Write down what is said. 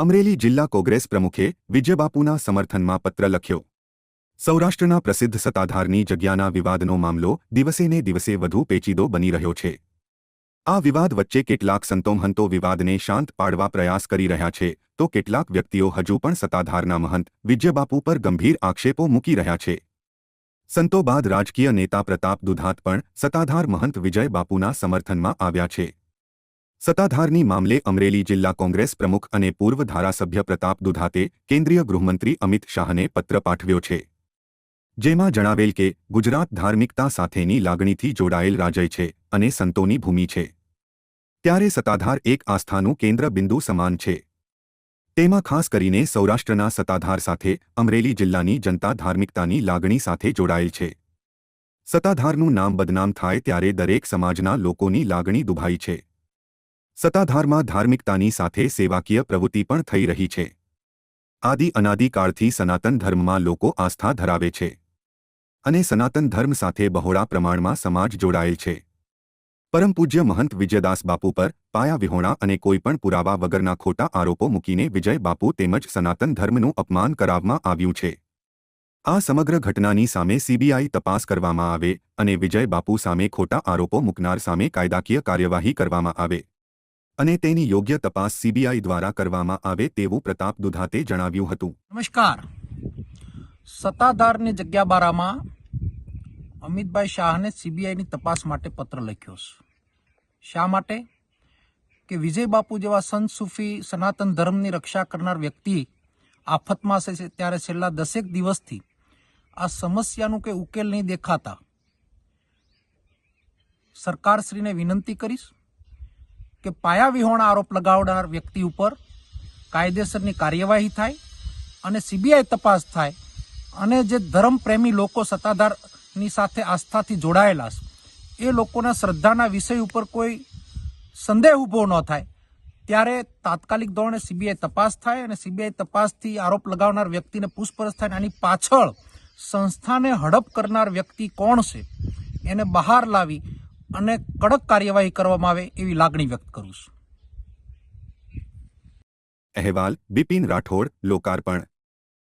અમરેલી જિલ્લા કોંગ્રેસ પ્રમુખે વિજયબાપુના સમર્થનમાં પત્ર લખ્યો. સૌરાષ્ટ્રના પ્રસિદ્ધ સત્તાધારની જગ્યાના વિવાદનો મામલો દિવસેને દિવસે વધુ પેચીદો બની રહ્યો છે. આ વિવાદ વચ્ચે કેટલાક સંતોમહંતો વિવાદને શાંત પાડવા પ્રયાસ કરી રહ્યા છે, તો કેટલાક વ્યક્તિઓ હજુ પણ સત્તાધારના મહંત વિજયબાપુ પર ગંભીર આક્ષેપો મૂકી રહ્યા છે. સંતો બાદ રાજકીય નેતા પ્રતાપ દુધાત પણ સત્તાધાર મહંત વિજયબાપુના સમર્થનમાં આવ્યા છે. સત્તાધારની મામલે અમરેલી જિલ્લા કોંગ્રેસ પ્રમુખ અને પૂર્વ ધારાસભ્ય પ્રતાપ દુધાતે કેન્દ્રીય ગૃહમંત્રી અમિત શાહને પત્ર પાઠવ્યો છે. જેમાં જણાવેલ કે, ગુજરાત ધાર્મિકતા સાથેની લાગણીથી જોડાયેલ રાજય છે અને સંતોની ભૂમિ છે. ત્યારે સત્તાધાર એક આસ્થાનું કેન્દ્ર બિંદુ સમાન છે. તેમાં ખાસ કરીને સૌરાષ્ટ્રના સત્તાધાર સાથે અમરેલી જિલ્લાની જનતા ધાર્મિકતાની લાગણી સાથે જોડાયેલ છે. સત્તાધારનું નામ બદનામ થાય ત્યારે દરેક સમાજના લોકોની લાગણી દુભાઈ છે. સત્તાધારમાં ધાર્મિકતાની સાથે સેવાકીય પ્રવૃત્તિ પણ થઈ રહી છે. આદિ અનાદિકાળથી સનાતન ધર્મમાં લોકો આસ્થા ધરાવે છે. અને સનાતન ધર્મ સાથે બહોળા પ્રમાણમાં સમાજ જોડાયેલ છે. પરમ પૂજ્ય મહંત વિજયદાસ બાપુ પર પાયા વિહોણા અને કોઈપણ પુરાવા વગરના ખોટા આરોપો મૂકીને વિજય બાપુ તેમજ સનાતન ધર્મનું અપમાન કરાવવામાં આવ્યું છે. આ સમગ્ર ઘટનાની સામે સીબીઆઈ તપાસ કરવામાં આવે અને વિજય બાપુ સામે ખોટા આરોપો મૂકનાર સામે કાયદાકીય કાર્યવાહી કરવામાં આવે. અને તેની યોગ્ય તપાસ સીબીઆઈ દ્વારા કરવામાં આવે તેવું પ્રતાપ દુધાતે જણાવ્યું હતું. નમસ્કાર. સત્તાધારની જગ્યા બારામાં અમિતભાઈ શાહને સીબીઆઈની તપાસ માટે પત્ર લખ્યો છે. શા માટે? કે વિજય બાપુ જેવા સંત સૂફી સનાતન ધર્મની રક્ષા કરનાર વ્યક્તિ આફતમાં છે ત્યારે છેલ્લા દસેક દિવસથી આ સમસ્યાનું કે ઉકેલ નહીં દેખાતા સરકારશ્રીને વિનંતી કરીશ કે પાયા વિહોણા આરોપ લગાવનાર વ્યક્તિ ઉપર કાયદેસરની કાર્યવાહી થાય અને સીબીઆઈ તપાસ થાય અને જે ધર્મપ્રેમી લોકો સત્તાધારની સાથે આસ્થાથી જોડાયેલા છે, એ લોકોના શ્રદ્ધાના વિષય ઉપર કોઈ સંદેહ ઊભો ન થાય. ત્યારે તાત્કાલિક ધોરણે સીબીઆઈ તપાસ થાય અને સીબીઆઈ તપાસથી આરોપ લગાવનાર વ્યક્તિને પૂછપરછ થાય અને આની પાછળ સંસ્થાને હડપ કરનાર વ્યક્તિ કોણ છે, એને બહાર લાવી અને કડક કાર્યવાહી કરવામાં આવે એવી લાગણી વ્યક્ત કરું છું. અહેવાલ બિપિન રાઠોડ લોકાર્પણ.